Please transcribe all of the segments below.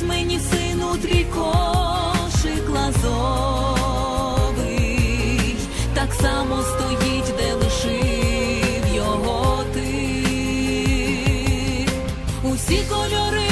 Наснись мені, сину, твій кошик лазовий, так само стоїть, де лишив його ти. Усі кольори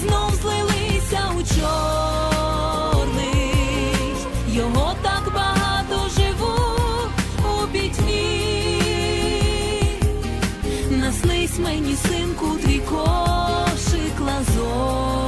знов злилися у чорний, його так багато живу у пітьмі. Наснись мені, синку, твій кошик лазовий,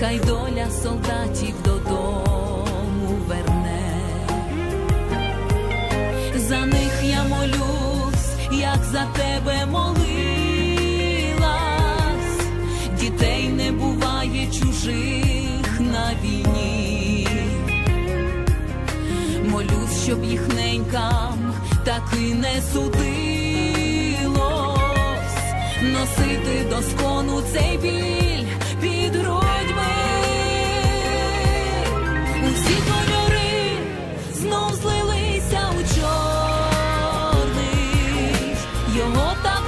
Хай доля солдатів додому верне. За них я молюсь, як за тебе молилась. Дітей не буває чужих на війні. Молюсь, щоб їх ненькам таки не судилось носити доскону цей біль